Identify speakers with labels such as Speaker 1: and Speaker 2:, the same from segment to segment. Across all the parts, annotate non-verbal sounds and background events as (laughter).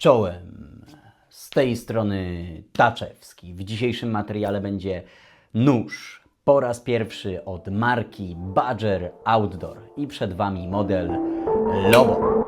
Speaker 1: Czołem. Z tej strony Taczewski. W dzisiejszym materiale będzie nóż. Po raz pierwszy od marki Badger Outdoor. I przed Wami model Lobo.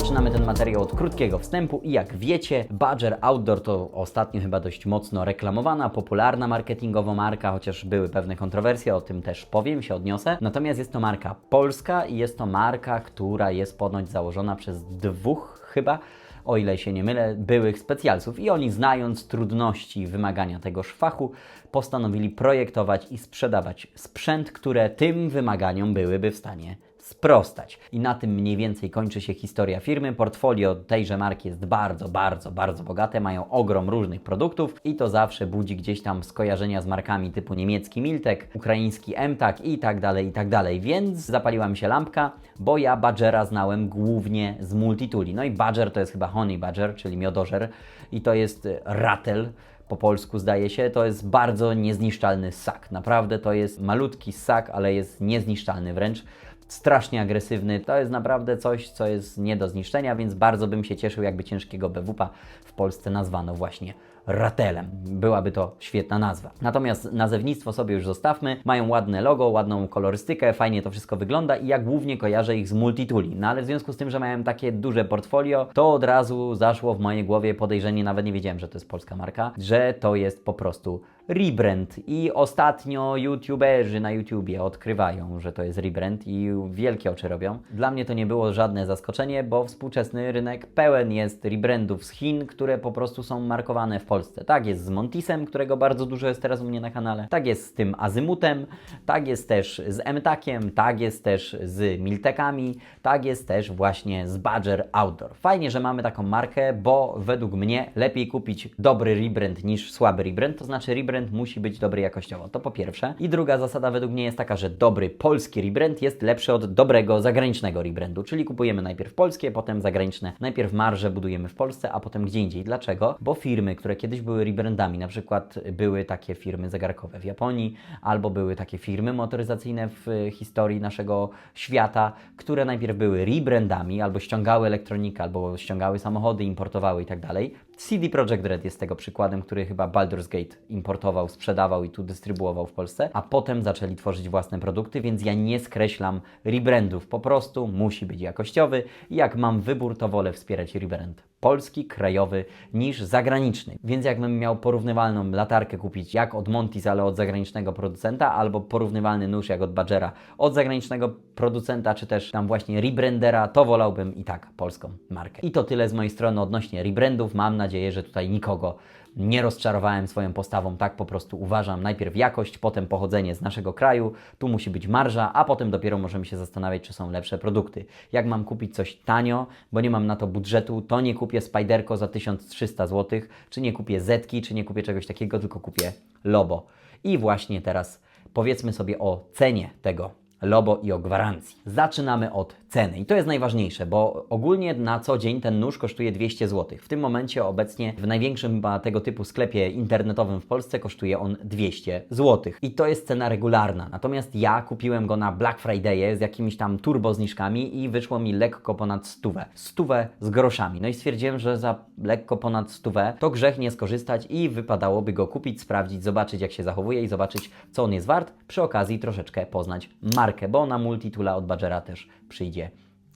Speaker 1: Zaczynamy ten materiał od krótkiego wstępu i jak wiecie, Badger Outdoor to ostatnio chyba dość mocno reklamowana, popularna marketingowo marka, chociaż były pewne kontrowersje, o tym też powiem, się odniosę. Natomiast jest to marka polska i jest to marka, która jest ponoć założona przez dwóch chyba o ile się nie mylę, byłych specjalców i oni znając trudności i wymagania tegoż fachu, postanowili projektować i sprzedawać sprzęt, które tym wymaganiom byłyby w stanie sprostać. I na tym mniej więcej kończy się historia firmy. Portfolio tejże marki jest bardzo, bardzo, bardzo bogate, mają ogrom różnych produktów i to zawsze budzi gdzieś tam skojarzenia z markami typu niemiecki Miltek, ukraiński Emtak i tak dalej, i tak dalej. Więc zapaliła mi się lampka, bo ja Badgera znałem głównie z Multituli. No i Badger to jest chyba Honey Badger, czyli miodożer i to jest y, ratel po polsku zdaje się, to jest bardzo niezniszczalny ssak. Naprawdę to jest malutki ssak, ale jest niezniszczalny wręcz. Strasznie agresywny. To jest naprawdę coś, co jest nie do zniszczenia, więc bardzo bym się cieszył, jakby ciężkiego BWP w Polsce nazwano właśnie Ratelem. Byłaby to świetna nazwa. Natomiast nazewnictwo sobie już zostawmy. Mają ładne logo, ładną kolorystykę, fajnie to wszystko wygląda i ja głównie kojarzę ich z Multituli. No ale w związku z tym, że miałem takie duże portfolio, to od razu zaszło w mojej głowie podejrzenie, nawet nie wiedziałem, że to jest polska marka, że to jest po prostu rebrand. I ostatnio youtuberzy na YouTubie odkrywają, że to jest rebrand i wielkie oczy robią. Dla mnie to nie było żadne zaskoczenie, bo współczesny rynek pełen jest rebrandów z Chin, które po prostu są markowane w Polsce. Tak jest z Montisem, którego bardzo dużo jest teraz u mnie na kanale. Tak jest z tym Azymutem, tak jest też z Emtakiem, tak jest też z Miltekami, tak jest też właśnie z Badger Outdoor. Fajnie, że mamy taką markę, bo według mnie lepiej kupić dobry rebrand niż słaby rebrand, to znaczy rebrand musi być dobry jakościowo. To po pierwsze. I druga zasada według mnie jest taka, że dobry polski rebrand jest lepszy od dobrego zagranicznego rebrandu, czyli kupujemy najpierw polskie, potem zagraniczne. Najpierw marże budujemy w Polsce, a potem gdzie indziej. Dlaczego? Bo firmy, które kiedyś były rebrandami, na przykład były takie firmy zegarkowe w Japonii, albo były takie firmy motoryzacyjne w historii naszego świata, które najpierw były rebrandami, albo ściągały elektronikę, albo ściągały samochody, importowały i tak dalej. CD Projekt Red jest tego przykładem, który chyba Baldur's Gate importował, sprzedawał i tu dystrybuował w Polsce, a potem zaczęli tworzyć własne produkty, więc ja nie skreślam rebrandów, po prostu musi być jakościowy. Jak mam wybór, to wolę wspierać rebrand polski, krajowy niż zagraniczny. Więc jakbym miał porównywalną latarkę kupić jak od Montis, ale od zagranicznego producenta, albo porównywalny nóż jak od Badgera od zagranicznego producenta, czy też tam właśnie rebrandera, to wolałbym i tak polską markę. I to tyle z mojej strony odnośnie rebrandów. Mam nadzieję, że tutaj nikogo nie rozczarowałem swoją postawą, tak po prostu uważam. Najpierw jakość, potem pochodzenie z naszego kraju, tu musi być marża, a potem dopiero możemy się zastanawiać, czy są lepsze produkty. Jak mam kupić coś tanio, bo nie mam na to budżetu, to nie kupię Spiderco za 1300 zł, czy nie kupię Zetki, czy nie kupię czegoś takiego, tylko kupię Lobo. I właśnie teraz powiedzmy sobie o cenie tego Lobo i o gwarancji. Zaczynamy od ceny i to jest najważniejsze, bo ogólnie na co dzień ten nóż kosztuje 200 zł. W tym momencie obecnie w największym tego typu sklepie internetowym w Polsce kosztuje on 200 zł. I to jest cena regularna. Natomiast ja kupiłem go na Black Friday z jakimiś tam turbo zniżkami i wyszło mi lekko ponad stówę. Stówę z groszami. No i stwierdziłem, że za lekko ponad stówę to grzech nie skorzystać i wypadałoby go kupić, sprawdzić, zobaczyć jak się zachowuje i zobaczyć co on jest wart. Przy okazji troszeczkę poznać markę, bo na Multitula od Badgera też przyjdzie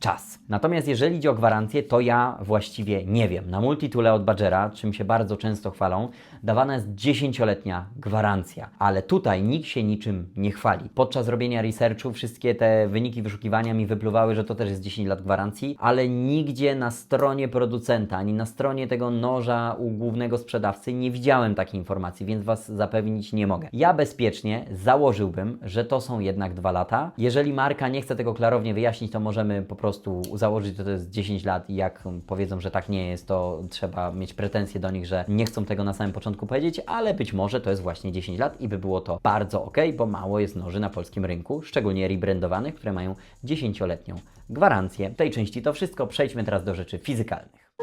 Speaker 1: czas. Natomiast jeżeli idzie o gwarancję, to ja właściwie nie wiem. Na Multitule od Badgera, czym się bardzo często chwalą, dawana jest 10-letnia gwarancja, ale tutaj nikt się niczym nie chwali. Podczas robienia researchu wszystkie te wyniki wyszukiwania mi wypluwały, że to też jest 10 lat gwarancji, ale nigdzie na stronie producenta, ani na stronie tego noża u głównego sprzedawcy nie widziałem takiej informacji, więc Was zapewnić nie mogę. Ja bezpiecznie założyłbym, że to są jednak dwa lata. Jeżeli marka nie chce tego klarownie wyjaśnić, to możemy po prostu założyć, że to jest 10 lat i jak powiedzą, że tak nie jest, to trzeba mieć pretensje do nich, że nie chcą tego na samym początku powiedzieć, ale być może to jest właśnie 10 lat i by było to bardzo ok, bo mało jest noży na polskim rynku, szczególnie rebrandowanych, które mają 10-letnią gwarancję. W tej części to wszystko. Przejdźmy teraz do rzeczy fizykalnych.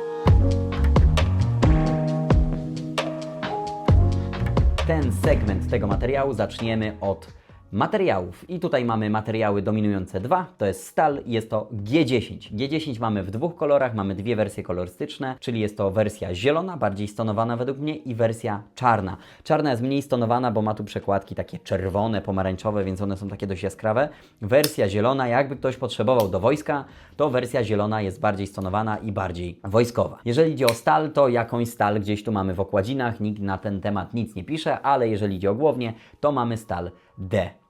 Speaker 1: Ten segment tego materiału zaczniemy od materiałów. I tutaj mamy materiały dominujące dwa, to jest stal jest to G10. G10 mamy w dwóch kolorach, mamy dwie wersje kolorystyczne, czyli jest to wersja zielona, bardziej stonowana według mnie i wersja czarna. Czarna jest mniej stonowana, bo ma tu przekładki takie czerwone, pomarańczowe, więc one są takie dość jaskrawe. Wersja zielona, jakby ktoś potrzebował do wojska, to wersja zielona jest bardziej stonowana i bardziej wojskowa. Jeżeli idzie o stal, to jakąś stal gdzieś tu mamy w okładzinach, nikt na ten temat nic nie pisze, ale jeżeli idzie o głownię, to mamy stal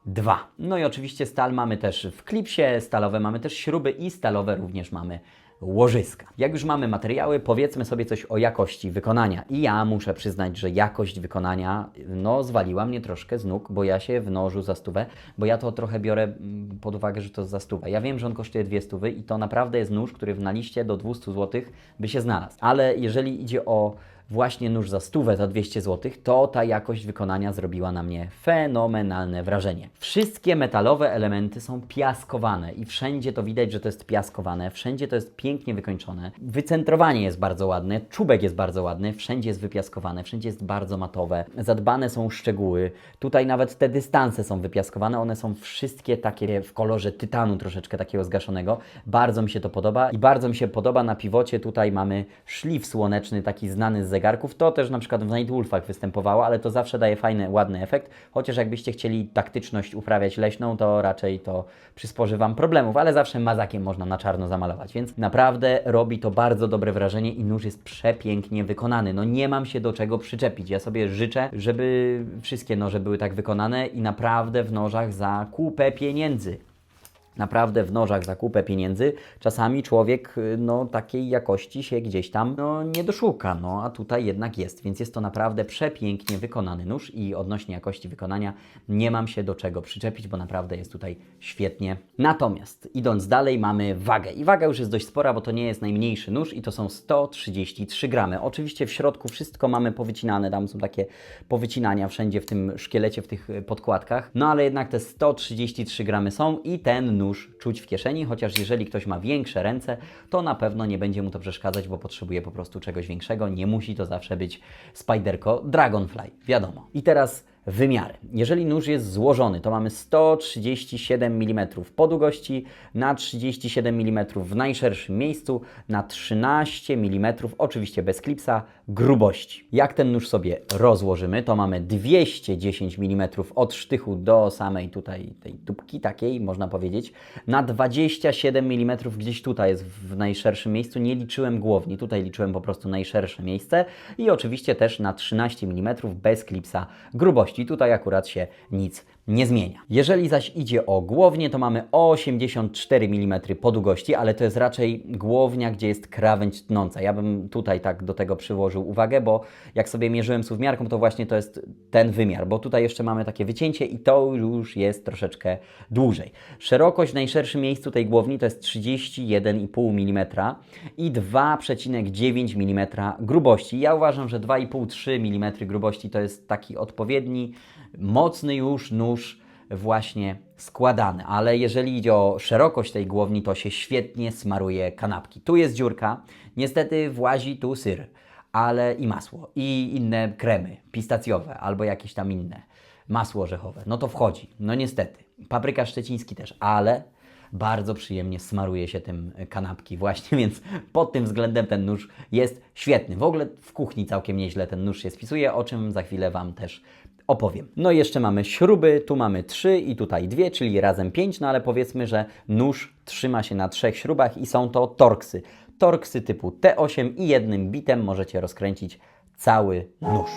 Speaker 1: D2. No i oczywiście stal mamy też w klipsie, stalowe mamy też śruby i stalowe również mamy łożyska. Jak już mamy materiały, powiedzmy sobie coś o jakości wykonania. I ja muszę przyznać, że jakość wykonania no, zwaliła mnie troszkę z nóg, bo ja się w nożu za stówę, bo ja to trochę biorę mm, pod uwagę, że to za stówę. Ja wiem, że on kosztuje dwie stówy i to naprawdę jest nóż, który na liście do 200 zł by się znalazł. Ale jeżeli idzie o właśnie nóż za stówę, za 200 zł, to ta jakość wykonania zrobiła na mnie fenomenalne wrażenie. Wszystkie metalowe elementy są piaskowane i wszędzie to widać, że to jest piaskowane, wszędzie to jest pięknie wykończone. Wycentrowanie jest bardzo ładne, czubek jest bardzo ładny, wszędzie jest wypiaskowane, wszędzie jest bardzo matowe, zadbane są szczegóły. Tutaj nawet te dystanse są wypiaskowane, one są wszystkie takie w kolorze tytanu troszeczkę takiego zgaszonego. Bardzo mi się to podoba i bardzo mi się podoba na piwocie tutaj mamy szlif słoneczny, taki znany z zegarków. To też na przykład w Nightwolfach występowało, ale to zawsze daje fajny, ładny efekt. Chociaż jakbyście chcieli taktyczność uprawiać leśną, to raczej to przysporzy Wam problemów, ale zawsze mazakiem można na czarno zamalować. Więc naprawdę robi to bardzo dobre wrażenie i nóż jest przepięknie wykonany. No nie mam się do czego przyczepić. Ja sobie życzę, żeby wszystkie noże były tak wykonane i naprawdę w nożach za kupę pieniędzy naprawdę w nożach za kupę pieniędzy, czasami człowiek y, no, takiej jakości się gdzieś tam no, nie doszuka, no, a tutaj jednak jest, więc jest to naprawdę przepięknie wykonany nóż i odnośnie jakości wykonania nie mam się do czego przyczepić, bo naprawdę jest tutaj świetnie. Natomiast idąc dalej mamy wagę i waga już jest dość spora, bo to nie jest najmniejszy nóż i to są 133 gramy. Oczywiście w środku wszystko mamy powycinane, tam są takie powycinania wszędzie w tym szkielecie, w tych podkładkach, no ale jednak te 133 gramy są i ten nóż czuć w kieszeni, chociaż jeżeli ktoś ma większe ręce, to na pewno nie będzie mu to przeszkadzać, bo potrzebuje po prostu czegoś większego. Nie musi to zawsze być Spiderco Dragonfly, wiadomo. I teraz wymiary. Jeżeli nóż jest złożony, to mamy 137 mm po długości, na 37 mm w najszerszym miejscu, na 13 mm, oczywiście bez klipsa, grubości. Jak ten nóż sobie rozłożymy, to mamy 210 mm od sztychu do samej tutaj tej dupki takiej, można powiedzieć, na 27 mm gdzieś tutaj jest w najszerszym miejscu, nie liczyłem głowni, tutaj liczyłem po prostu najszersze miejsce i oczywiście też na 13 mm bez klipsa grubości. Tutaj akurat się nic nie zmienia. Jeżeli zaś idzie o głownię, to mamy 84 mm po długości, ale to jest raczej głownia, gdzie jest krawędź tnąca. Ja bym tutaj tak do tego przyłożył uwagę, bo jak sobie mierzyłem suwmiarką, to właśnie to jest ten wymiar, bo tutaj jeszcze mamy takie wycięcie i to już jest troszeczkę dłużej. Szerokość w najszerszym miejscu tej głowni to jest 31,5 mm i 2,9 mm grubości. Ja uważam, że 2,5-3 mm grubości to jest taki odpowiedni, mocny już nóż właśnie składany, ale jeżeli idzie o szerokość tej głowni, to się świetnie smaruje kanapki. Tu jest dziurka, niestety włazi tu syr, ale i masło, i inne kremy pistacjowe albo jakieś tam inne, masło orzechowe, no to wchodzi, no niestety. Papryka szczeciński też, ale bardzo przyjemnie smaruje się tym kanapki właśnie, (laughs) więc pod tym względem ten nóż jest świetny. W ogóle w kuchni całkiem nieźle ten nóż się spisuje, o czym za chwilę Wam też opowiem. No i jeszcze mamy śruby, tu mamy trzy i tutaj dwie, czyli razem pięć, no ale powiedzmy, że nóż trzyma się na trzech śrubach i są to torksy. Torksy typu T8 i jednym bitem możecie rozkręcić cały nóż.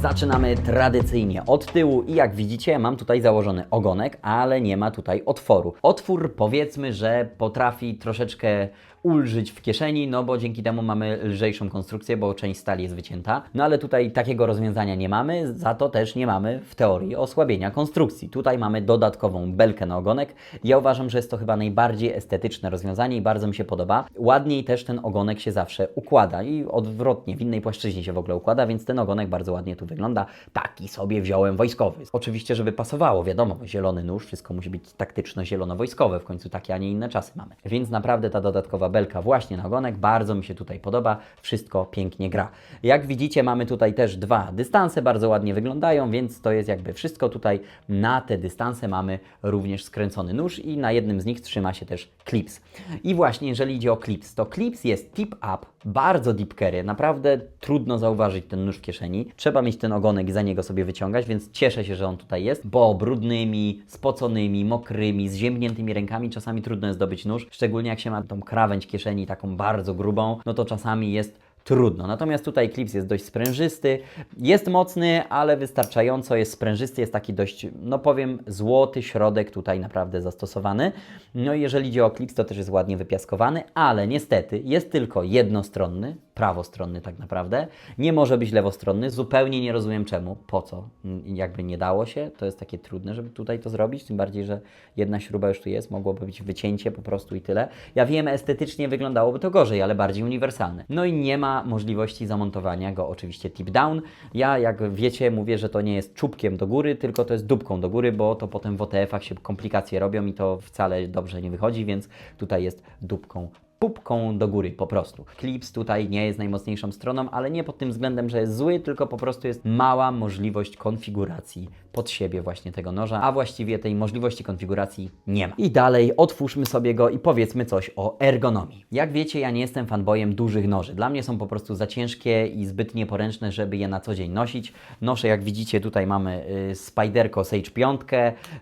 Speaker 1: Zaczynamy tradycyjnie od tyłu i jak widzicie mam tutaj założony ogonek, ale nie ma tutaj otworu. Otwór powiedzmy, że potrafi troszeczkę ulżyć w kieszeni, no bo dzięki temu mamy lżejszą konstrukcję, bo część stali jest wycięta. No ale tutaj takiego rozwiązania nie mamy, za to też nie mamy w teorii osłabienia konstrukcji. Tutaj mamy dodatkową belkę na ogonek. Ja uważam, że jest to chyba najbardziej estetyczne rozwiązanie i bardzo mi się podoba. Ładniej też ten ogonek się zawsze układa i odwrotnie, w innej płaszczyźnie się w ogóle układa, więc ten ogonek bardzo ładnie tu wygląda. Taki sobie wziąłem wojskowy. Oczywiście, żeby pasowało, wiadomo, zielony nóż, wszystko musi być taktyczno-zielono-wojskowe, w końcu takie, a nie inne czasy mamy. Więc naprawdę ta dodatkowa dodatkowa belka właśnie na ogonek. Bardzo mi się tutaj podoba, wszystko pięknie gra. Jak widzicie, mamy tutaj też dwa dystanse, bardzo ładnie wyglądają, więc to jest jakby wszystko tutaj. Na te dystanse mamy również skręcony nóż i na jednym z nich trzyma się też clips. I właśnie, jeżeli idzie o clips, to clips jest tip up, bardzo deep carry, naprawdę trudno zauważyć ten nóż w kieszeni. Trzeba mieć ten ogonek i za niego sobie wyciągać, więc cieszę się, że on tutaj jest, bo brudnymi, spoconymi, mokrymi, zziębniętymi rękami czasami trudno jest zdobyć nóż, szczególnie jak się ma tą krawędź kieszeni taką bardzo grubą, no to czasami jest trudno. Natomiast tutaj klips jest dość sprężysty, jest mocny, ale wystarczająco jest sprężysty, jest taki dość, no powiem, złoty środek tutaj naprawdę zastosowany. No i jeżeli idzie o klips, to też jest ładnie wypiaskowany, ale niestety jest tylko jednostronny, prawostronny tak naprawdę, nie może być lewostronny, zupełnie nie rozumiem czemu, po co, jakby nie dało się, to jest takie trudne, żeby tutaj to zrobić, tym bardziej, że jedna śruba już tu jest, mogłoby być wycięcie po prostu i tyle. Ja wiem, estetycznie wyglądałoby to gorzej, ale bardziej uniwersalne. No i nie ma możliwości zamontowania go oczywiście tip down. Ja, jak wiecie, mówię, że to nie jest czubkiem do góry, tylko to jest dupką do góry, bo to potem w OTF-ach się komplikacje robią i to wcale dobrze nie wychodzi, więc tutaj jest dupką pupką do góry po prostu. Clips tutaj nie jest najmocniejszą stroną, ale nie pod tym względem, że jest zły, tylko po prostu jest mała możliwość konfiguracji pod siebie właśnie tego noża, a właściwie tej możliwości konfiguracji nie ma. I dalej otwórzmy sobie go i powiedzmy coś o ergonomii. Jak wiecie, ja nie jestem fanboyem dużych noży. Dla mnie są po prostu za ciężkie i zbyt nieporęczne, żeby je na co dzień nosić. Noszę, jak widzicie, tutaj mamy y, Spyderco Sage 5,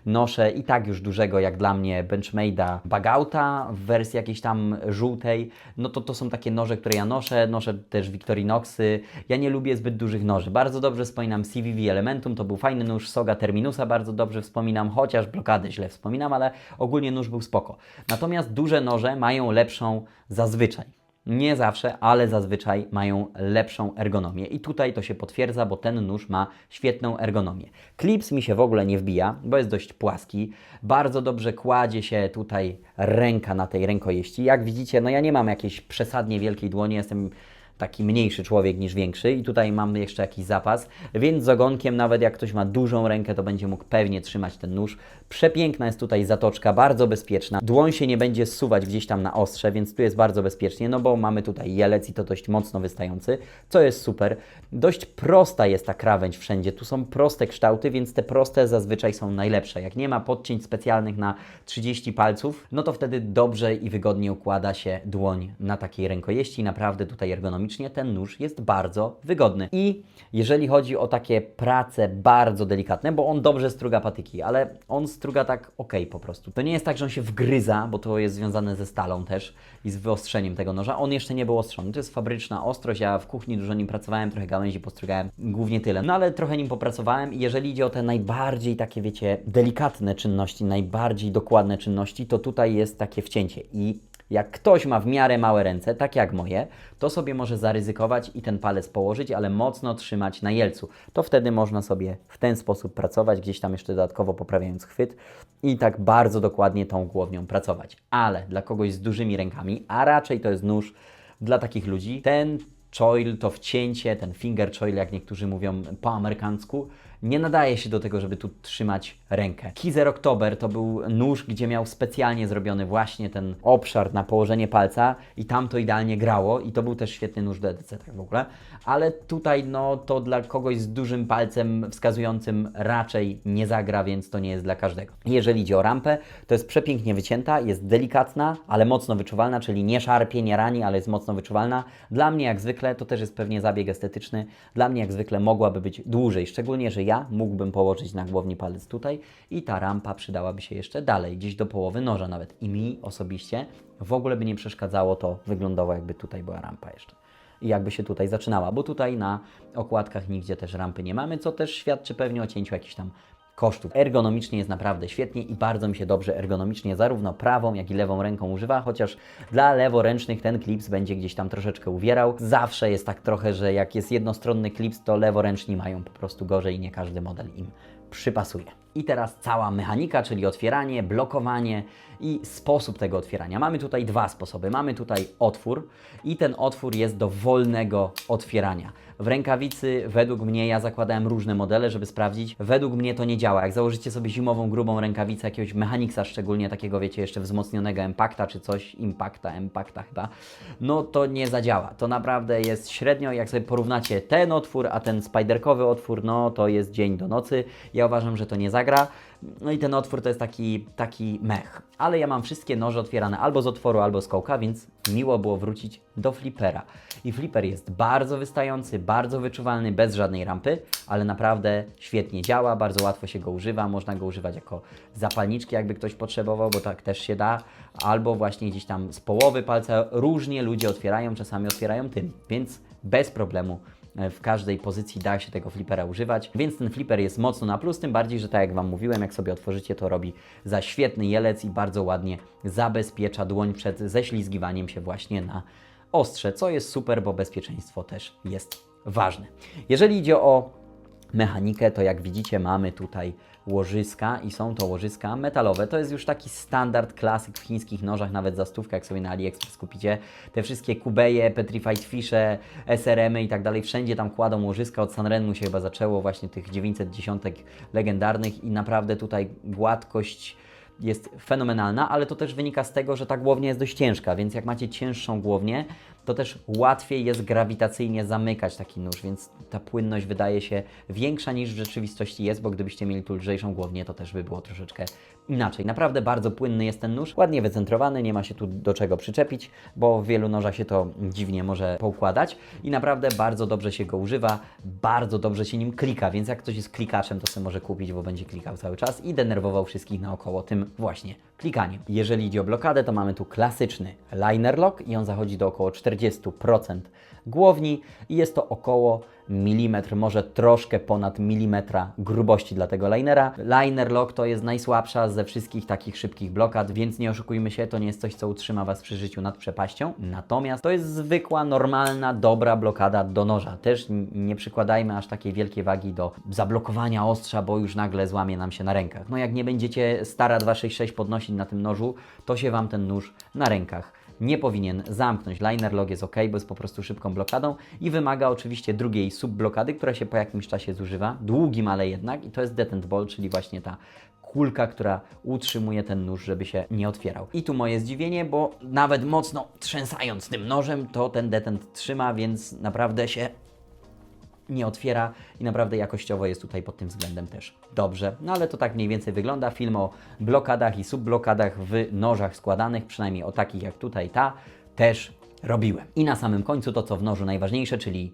Speaker 1: noszę i tak już dużego, jak dla mnie, Benchmade'a Bagauta w wersji jakiejś tam żółtej. No to to są takie noże, które ja noszę. Noszę też Victorinoxy. Ja nie lubię zbyt dużych noży. Bardzo dobrze wspominam CVV Elementum, to był fajny nóż. Terminusa bardzo dobrze wspominam, chociaż blokadę źle wspominam, ale ogólnie nóż był spoko. Natomiast duże noże mają lepszą zazwyczaj. Nie zawsze, ale zazwyczaj mają lepszą ergonomię. I tutaj to się potwierdza, bo ten nóż ma świetną ergonomię. Clips mi się w ogóle nie wbija, bo jest dość płaski. Bardzo dobrze kładzie się tutaj ręka na tej rękojeści. Jak widzicie, no ja nie mam jakiejś przesadnie wielkiej dłoni, jestem taki mniejszy człowiek niż większy i tutaj mam jeszcze jakiś zapas, więc z ogonkiem nawet jak ktoś ma dużą rękę, to będzie mógł pewnie trzymać ten nóż. Przepiękna jest tutaj zatoczka, bardzo bezpieczna. Dłoń się nie będzie zsuwać gdzieś tam na ostrze, więc tu jest bardzo bezpiecznie, no bo mamy tutaj jelec i to dość mocno wystający, co jest super. Dość prosta jest ta krawędź wszędzie, tu są proste kształty, więc te proste zazwyczaj są najlepsze. Jak nie ma podcięć specjalnych na 30 palców, no to wtedy dobrze i wygodnie układa się dłoń na takiej rękojeści. Naprawdę tutaj ergonomicznie ten nóż jest bardzo wygodny. I jeżeli chodzi o takie prace bardzo delikatne, bo on dobrze struga patyki, ale on struga tak ok po prostu. To nie jest tak, że on się wgryza, bo to jest związane ze stalą też i z wyostrzeniem tego noża. On jeszcze nie był ostrzony. To jest fabryczna ostrość. Ja w kuchni dużo nim pracowałem, trochę gałęzi postrugałem, głównie tyle. No ale trochę nim popracowałem i jeżeli idzie o te najbardziej takie, wiecie, delikatne czynności, najbardziej dokładne czynności, to tutaj jest takie wcięcie i jak ktoś ma w miarę małe ręce, tak jak moje, to sobie może zaryzykować i ten palec położyć, ale mocno trzymać na jelcu. To wtedy można sobie w ten sposób pracować, gdzieś tam jeszcze dodatkowo poprawiając chwyt i tak bardzo dokładnie tą głownią pracować. Ale dla kogoś z dużymi rękami, a raczej to jest nóż dla takich ludzi, ten choil, to wcięcie, ten finger choil, jak niektórzy mówią po amerykańsku, nie nadaje się do tego, żeby tu trzymać rękę. Kizer Oktober to był nóż, gdzie miał specjalnie zrobiony właśnie ten obszar na położenie palca i tam to idealnie grało i to był też świetny nóż do EDC tak w ogóle, ale tutaj no to dla kogoś z dużym palcem wskazującym raczej nie zagra, więc to nie jest dla każdego. Jeżeli idzie o rampę, to jest przepięknie wycięta, jest delikatna, ale mocno wyczuwalna, czyli nie szarpie, nie rani, ale jest mocno wyczuwalna. Dla mnie jak zwykle, to też jest pewnie zabieg estetyczny, dla mnie jak zwykle mogłaby być dłużej, szczególnie, że ja mógłbym położyć na głowni palec tutaj i ta rampa przydałaby się jeszcze dalej, gdzieś do połowy noża nawet. I mi osobiście w ogóle by nie przeszkadzało to wyglądowo, jakby tutaj była rampa jeszcze. I jakby się tutaj zaczynała, bo tutaj na okładkach nigdzie też rampy nie mamy, co też świadczy pewnie o cięciu jakichś tam kosztów. Ergonomicznie jest naprawdę świetnie i bardzo mi się dobrze ergonomicznie zarówno prawą, jak i lewą ręką używa, chociaż dla leworęcznych ten klips będzie gdzieś tam troszeczkę uwierał. Zawsze jest tak trochę, że jak jest jednostronny klips, to leworęczni mają po prostu gorzej i nie każdy model im przypasuje. I teraz cała mechanika, czyli otwieranie, blokowanie i sposób tego otwierania. Mamy tutaj dwa sposoby. Mamy tutaj otwór i ten otwór jest do wolnego otwierania. W rękawicy według mnie, ja zakładałem różne modele, żeby sprawdzić, według mnie to nie działa. Jak założycie sobie zimową, grubą rękawicę jakiegoś mechaniksa szczególnie, takiego wiecie, jeszcze wzmocnionego Impacta czy coś, Impacta, Impacta chyba, no to nie zadziała. To naprawdę jest średnio, jak sobie porównacie ten otwór, a ten spiderkowy otwór, no to jest dzień do nocy. Ja uważam, że to nie zagra. No i ten otwór to jest taki, taki mech. Ale ja mam wszystkie noże otwierane albo z otworu, albo z kołka, więc miło było wrócić do flipera. I flipper jest bardzo wystający, bardzo wyczuwalny, bez żadnej rampy, ale naprawdę świetnie działa, bardzo łatwo się go używa. Można go używać jako zapalniczki, jakby ktoś potrzebował, bo tak też się da, albo właśnie gdzieś tam z połowy palca. Różnie ludzie otwierają, czasami otwierają tym, więc bez problemu w każdej pozycji da się tego flipera używać, więc ten flipper jest mocno na plus, tym bardziej, że tak jak Wam mówiłem, jak sobie otworzycie, to robi za świetny jelec i bardzo ładnie zabezpiecza dłoń przed ześlizgiwaniem się właśnie na ostrze, co jest super, bo bezpieczeństwo też jest ważne. Jeżeli idzie o mechanikę, to jak widzicie mamy tutaj łożyska i są to łożyska metalowe. To jest już taki standard, klasyk w chińskich nożach, nawet za stówkę, jak sobie na AliExpress kupicie. Te wszystkie kubeje, Petrified Fishe, SRM-y i tak dalej, wszędzie tam kładą łożyska. Od Sanrenmu się chyba zaczęło właśnie tych 910 legendarnych i naprawdę tutaj gładkość jest fenomenalna, ale to też wynika z tego, że ta głownia jest dość ciężka, więc jak macie cięższą głownię, to też łatwiej jest grawitacyjnie zamykać taki nóż, więc ta płynność wydaje się większa niż w rzeczywistości jest, bo gdybyście mieli tu lżejszą głownię, to też by było troszeczkę inaczej. Naprawdę bardzo płynny jest ten nóż, ładnie wycentrowany, nie ma się tu do czego przyczepić, bo w wielu nożach się to dziwnie może poukładać i naprawdę bardzo dobrze się go używa, bardzo dobrze się nim klika, więc jak ktoś jest klikaczem, to sobie może kupić, bo będzie klikał cały czas i denerwował wszystkich naokoło tym właśnie klikaniem. Jeżeli idzie o blokadę, to mamy tu klasyczny liner lock i on zachodzi do około 40% głowni i jest to około milimetr, może troszkę ponad milimetra grubości dla tego linera. Liner lock to jest najsłabsza ze wszystkich takich szybkich blokad, więc nie oszukujmy się, to nie jest coś, co utrzyma Was przy życiu nad przepaścią. Natomiast to jest zwykła, normalna, dobra blokada do noża. Też nie przykładajmy aż takiej wielkiej wagi do zablokowania ostrza, bo już nagle złamie nam się na rękach. No jak nie będziecie stara 266 podnosić na tym nożu, to się Wam ten nóż na rękach nie powinien zamknąć. Liner lock jest ok, bo jest po prostu szybką blokadą i wymaga oczywiście drugiej subblokady, która się po jakimś czasie zużywa, długim, ale jednak i to jest detent ball, czyli właśnie ta kulka, która utrzymuje ten nóż, żeby się nie otwierał. I tu moje zdziwienie, bo nawet mocno trzęsając tym nożem, to ten detent trzyma, więc naprawdę się nie otwiera i naprawdę jakościowo jest tutaj pod tym względem też dobrze. No ale to tak mniej więcej wygląda. Film o blokadach i subblokadach w nożach składanych, przynajmniej o takich jak tutaj ta, też robiłem. I na samym końcu to, co w nożu najważniejsze, czyli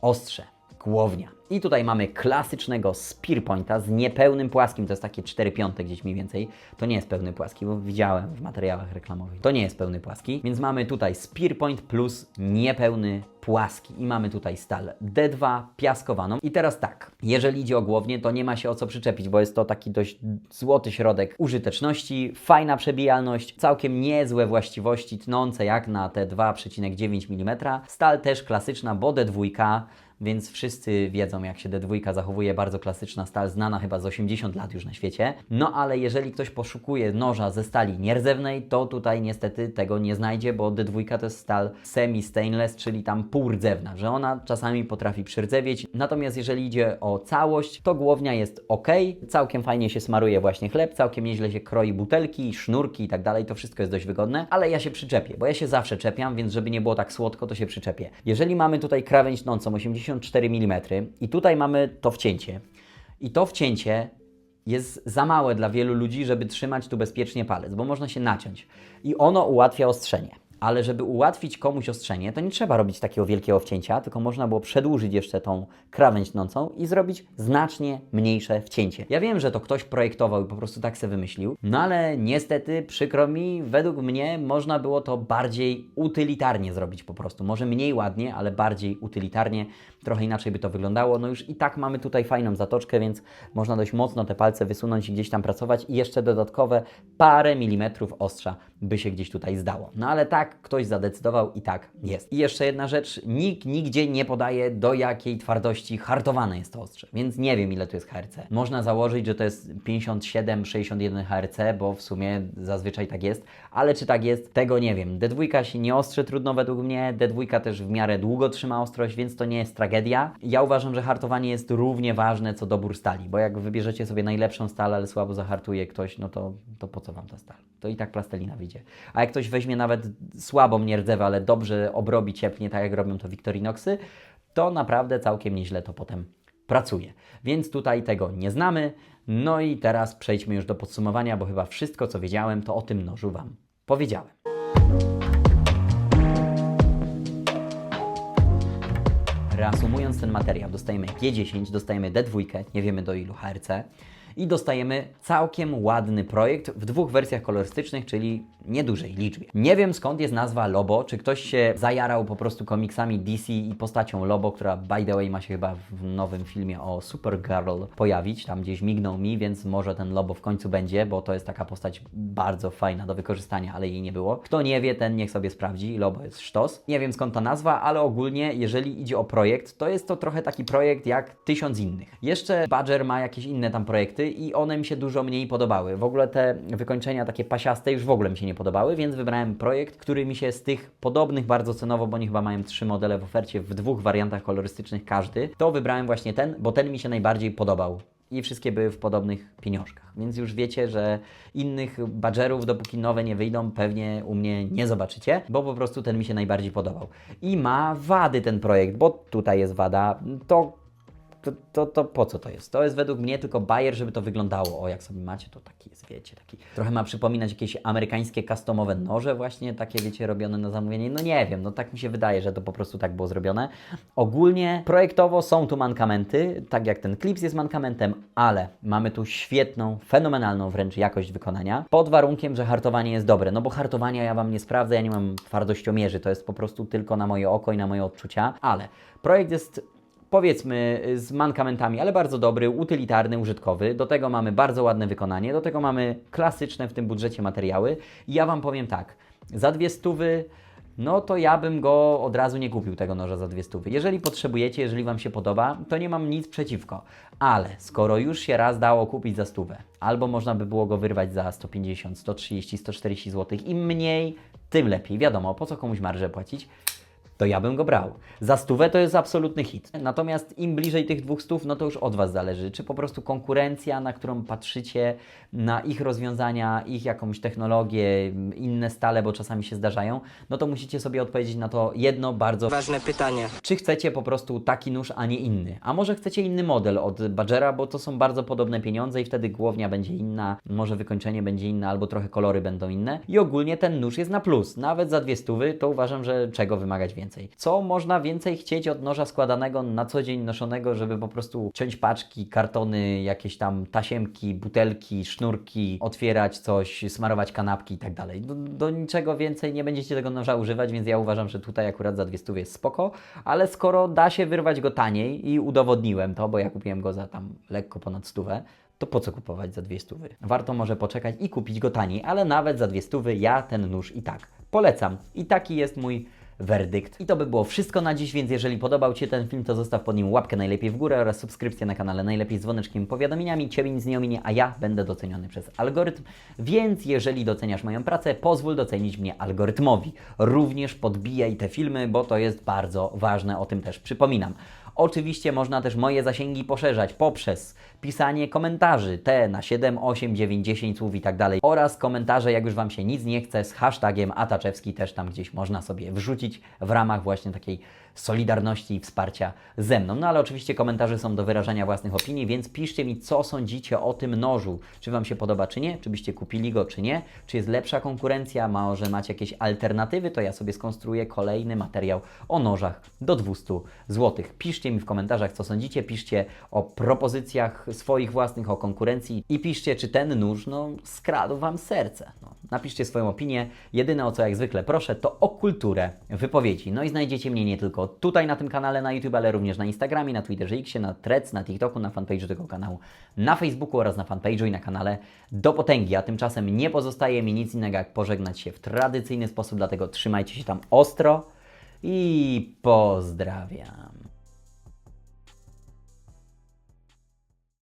Speaker 1: ostrze, głownia. I tutaj mamy klasycznego spear pointa z niepełnym płaskim, to jest takie 4 piąte gdzieś mniej więcej. To nie jest pełny płaski, bo widziałem w materiałach reklamowych. To nie jest pełny płaski, więc mamy tutaj spear point plus niepełny płaski. I mamy tutaj stal D2 piaskowaną. I teraz tak, jeżeli idzie o głownię, to nie ma się o co przyczepić, bo jest to taki dość złoty środek użyteczności, fajna przebijalność, całkiem niezłe właściwości tnące jak na te 2,9 mm. Stal też klasyczna, bo D2 więc wszyscy wiedzą, jak się D2 zachowuje, bardzo klasyczna stal, znana chyba z 80 lat już na świecie. No ale jeżeli ktoś poszukuje noża ze stali nierdzewnej, to tutaj niestety tego nie znajdzie, bo D2 to jest stal semi-stainless, czyli tam półrdzewna, że ona czasami potrafi przyrzewieć. Natomiast jeżeli idzie o całość, to głownia jest ok, całkiem fajnie się smaruje właśnie chleb, całkiem nieźle się kroi butelki, sznurki i tak dalej, to wszystko jest dość wygodne, ale ja się przyczepię, bo ja się zawsze czepiam, więc żeby nie było tak słodko, to się przyczepię. Jeżeli mamy tutaj krawędź tnącą 84 mm i tutaj mamy to wcięcie. I to wcięcie jest za małe dla wielu ludzi, żeby trzymać tu bezpiecznie palec, bo można się naciąć. I ono ułatwia ostrzenie. Ale żeby ułatwić komuś ostrzenie, to nie trzeba robić takiego wielkiego wcięcia, tylko można było przedłużyć jeszcze tą krawędź tnącą i zrobić znacznie mniejsze wcięcie. Ja wiem, że to ktoś projektował i po prostu tak se wymyślił, no ale niestety, przykro mi, według mnie można było to bardziej utylitarnie zrobić po prostu. Może mniej ładnie, ale bardziej utylitarnie. Trochę inaczej by to wyglądało. No już i tak mamy tutaj fajną zatoczkę, więc można dość mocno te palce wysunąć i gdzieś tam pracować i jeszcze dodatkowe parę milimetrów ostrza by się gdzieś tutaj zdało. No ale tak, ktoś zadecydował i tak jest. I jeszcze jedna rzecz, nikt nigdzie nie podaje do jakiej twardości hartowane jest to ostrze, więc nie wiem ile tu jest HRC. Można założyć, że to jest 57-61 HRC, bo w sumie zazwyczaj tak jest, ale czy tak jest, tego nie wiem. D2 się nie ostrzy trudno według mnie, D2 też w miarę długo trzyma ostrość, więc to nie jest tragedia. Ja uważam, że hartowanie jest równie ważne co dobór stali, bo jak wybierzecie sobie najlepszą stal, ale słabo zahartuje ktoś, no to, to po co Wam ta stal? To i tak plastelina wyjdzie. A jak ktoś weźmie nawet słabą nierdzewę, ale dobrze obrobi ciepnie, tak jak robią to Victorinoxy, to naprawdę całkiem nieźle to potem pracuje. Więc tutaj tego nie znamy. No i teraz przejdźmy już do podsumowania, bo chyba wszystko, co wiedziałem, to o tym nożu Wam powiedziałem. Reasumując ten materiał, dostajemy G10, dostajemy D2, nie wiemy do ilu HRC i dostajemy całkiem ładny projekt w dwóch wersjach kolorystycznych, czyli niedużej liczbie. Nie wiem skąd jest nazwa Lobo, czy ktoś się zajarał po prostu komiksami DC i postacią Lobo, która by the way ma się chyba w nowym filmie o Supergirl pojawić, tam gdzieś mignął mi, więc może ten Lobo w końcu będzie, bo to jest taka postać bardzo fajna do wykorzystania, ale jej nie było. Kto nie wie, ten niech sobie sprawdzi, Lobo jest sztos. Nie wiem skąd ta nazwa, ale ogólnie jeżeli idzie o projekt, to jest to trochę taki projekt jak tysiąc innych. Jeszcze Badger ma jakieś inne tam projekty i one mi się dużo mniej podobały. W ogóle te wykończenia takie pasiaste już w ogóle mi się nie podobały, więc wybrałem projekt, który mi się z tych podobnych bardzo cenowo, bo oni chyba mają trzy modele w ofercie w dwóch wariantach kolorystycznych każdy, to wybrałem właśnie ten, bo ten mi się najbardziej podobał. I wszystkie były w podobnych pieniążkach. Więc już wiecie, że innych badgerów, dopóki nowe nie wyjdą, pewnie u mnie nie zobaczycie, bo po prostu ten mi się najbardziej podobał. I ma wady ten projekt, bo tutaj jest wada. To to, to, to po co to jest? To jest według mnie tylko bajer, żeby to wyglądało. O, jak sobie macie, to taki jest, wiecie, taki. Trochę ma przypominać jakieś amerykańskie customowe noże, właśnie takie, wiecie, robione na zamówienie. No nie wiem, no tak mi się wydaje, że to po prostu tak było zrobione. Ogólnie projektowo są tu mankamenty, tak jak ten klips jest mankamentem, ale mamy tu świetną, fenomenalną wręcz jakość wykonania, pod warunkiem, że hartowanie jest dobre. No bo hartowania ja Wam nie sprawdzę, ja nie mam twardościomierzy, to jest po prostu tylko na moje oko i na moje odczucia, ale projekt jest powiedzmy z mankamentami, ale bardzo dobry, utylitarny, użytkowy. Do tego mamy bardzo ładne wykonanie, do tego mamy klasyczne w tym budżecie materiały. I ja Wam powiem tak, za dwie stówy, no to ja bym go od razu nie kupił tego noża za dwie stówy. Jeżeli potrzebujecie, jeżeli Wam się podoba, to nie mam nic przeciwko. Ale skoro już się raz dało kupić za stówę, albo można by było go wyrwać za 150, 130, 140 zł, im mniej, tym lepiej. Wiadomo, po co komuś marżę płacić to ja bym go brał. Za stówę to jest absolutny hit. Natomiast im bliżej tych dwóch stów, no to już od Was zależy. Czy po prostu konkurencja, na którą patrzycie, na ich rozwiązania, ich jakąś technologię, inne stale, bo czasami się zdarzają, no to musicie sobie odpowiedzieć na to jedno bardzo
Speaker 2: Ważne pytanie.
Speaker 1: czy chcecie po prostu taki nóż, a nie inny? A może chcecie inny model od Badgera, bo to są bardzo podobne pieniądze i wtedy głownia będzie inna, może wykończenie będzie inne, albo trochę kolory będą inne. I ogólnie ten nóż jest na plus. Nawet za dwie stówy to uważam, że czego wymagać więcej. Co można więcej chcieć od noża składanego na co dzień noszonego, żeby po prostu ciąć paczki, kartony, jakieś tam tasiemki, butelki, sznurki, otwierać coś, smarować kanapki i tak dalej. Do, niczego więcej nie będziecie tego noża używać, więc ja uważam, że tutaj akurat za dwie stówy jest spoko, ale skoro da się wyrwać go taniej i udowodniłem to, bo ja kupiłem go za tam lekko ponad stówę, to po co kupować za dwie stówy? Warto może poczekać i kupić go taniej, ale nawet za dwie stówy ja ten nóż i tak polecam. I taki jest mój werdykt. I to by było wszystko na dziś, więc jeżeli podobał Ci ten film, to zostaw pod nim łapkę najlepiej w górę oraz subskrypcję na kanale najlepiej z dzwoneczkiem powiadomieniami. Ciebie nic nie ominie, a ja będę doceniony przez algorytm, więc jeżeli doceniasz moją pracę, pozwól docenić mnie algorytmowi. Również podbijaj te filmy, bo to jest bardzo ważne, o tym też przypominam. Oczywiście można też moje zasięgi poszerzać poprzez pisanie komentarzy, te na 7, 8, 9, 10 słów i tak dalej oraz komentarze, jak już Wam się nic nie chce, z hashtagiem Ataczewski też tam gdzieś można sobie wrzucić w ramach właśnie takiej solidarności i wsparcia ze mną. No ale oczywiście komentarze są do wyrażania własnych opinii, więc piszcie mi, co sądzicie o tym nożu. Czy Wam się podoba, czy nie? Czy byście kupili go, czy nie? Czy jest lepsza konkurencja? Może macie jakieś alternatywy? To ja sobie skonstruuję kolejny materiał o nożach do 200 zł. Piszcie mi w komentarzach, co sądzicie. Piszcie o propozycjach swoich własnych o konkurencji i piszcie, czy ten nóż no, skradł Wam serce. No, napiszcie swoją opinię. Jedyne o co jak zwykle proszę, to o kulturę wypowiedzi. No i znajdziecie mnie nie tylko tutaj na tym kanale na YouTube, ale również na Instagramie, na Twitterze X, na Threads, na TikToku, na fanpage'u tego kanału, na Facebooku oraz na fanpage'u i na kanale Do Potęgi. A tymczasem nie pozostaje mi nic innego jak pożegnać się w tradycyjny sposób, dlatego trzymajcie się tam ostro i pozdrawiam.